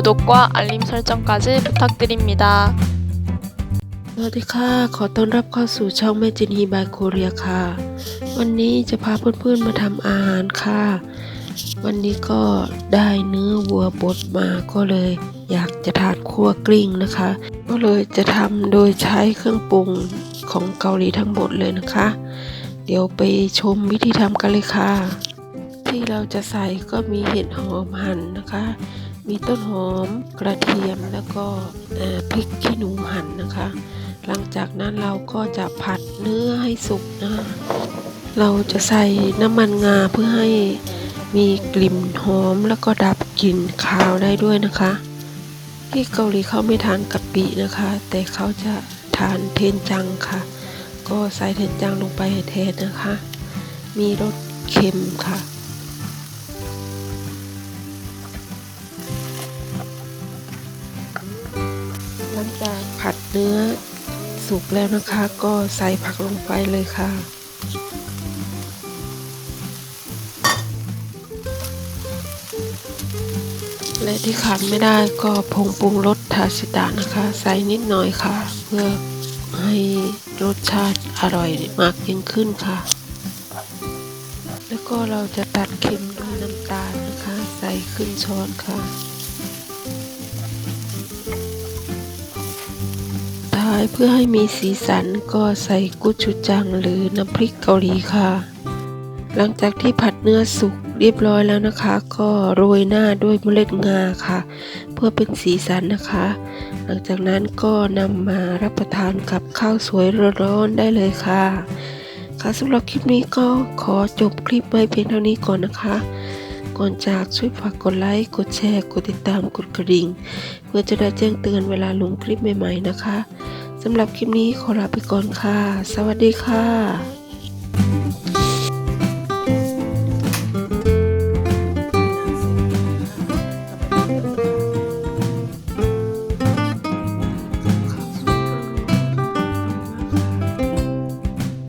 구독과 알림 설정까지 부탁드립니다. สวัสดีค่ะ ขอต้อนรับเข้าสู่ช่องแม่จินฮีบายโคเรียค่ะ วันนี้จะพาเพื่อนๆมาทำอาหารค่ะ วันนี้ก็ได้เนื้อวัวบดมาก็เลยอยากจะทานคั่วกลิ้งนะคะ ก็เลยจะทำโดยใช้เครื่องปรุงของเกาหลีทั้งหมดเลยนะคะ เดี๋ยวไปชมวิธีทำกันเลยค่ะ ที่เราจะใส่ก็มีเห็ดหอมหั่นนะคะ มีต้นหอมกระเทียมแล้วก็พริกขี้หนูหั่นนะคะ หลังจากนั้นเราก็จะผัดเนื้อให้สุกนะเราจะใส่น้ำมันงาเพื่อให้มีกลิ่นหอมแล้วก็ดับกลิ่นคาวได้ด้วยนะคะ ที่เกาหลีเขาไม่ทานกะปินะคะ แต่เขาจะทานเทนจังค่ะ ก็ใส่เทนจังลงไปแทนนะคะ มีรสเค็มค่ะ หลังจากผัดเนื้อสุกแล้วนะคะ ก็ใส่ผักลงไปเลยค่ะ และที่ขาดไม่ได้ก็ผงปรุงรสทาชิตะนะคะ ใส่นิดหน่อยค่ะ เพื่อให้รสชาติอร่อยมากยิ่งขึ้นค่ะ แล้วก็เราจะตัดเค็มด้วยน้ำตาลนะคะ ใส่ขึ้นช้อนค่ะ ท้ายเพื่อให้มีสีสันก็ใส่กุชูจังหรือน้ำพริกเกาหลีค่ะ หลังจากที่ผัดเนื้อสุกเรียบร้อยแล้วนะคะ ก็โรยหน้าด้วยเมล็ดงาค่ะ เพื่อเป็นสีสันนะคะ หลังจากนั้นก็นำมารับประทานกับข้าวสวยร้อนๆได้เลยค่ะ ค่ะสำหรับคลิปนี้ก็ขอจบคลิปไว้เพียงเท่านี้ก่อนนะคะ ก่อนจากช่วยฝากกดไลค์ กดแชร์ กดติดตาม กดกระดิ่ง เพื่อจะได้แจ้งเตือนเวลาลงคลิปใหม่ๆนะคะสำหรับคลิปนี้ขอลาไปก่อนค่ะ สวัสดีค่ะ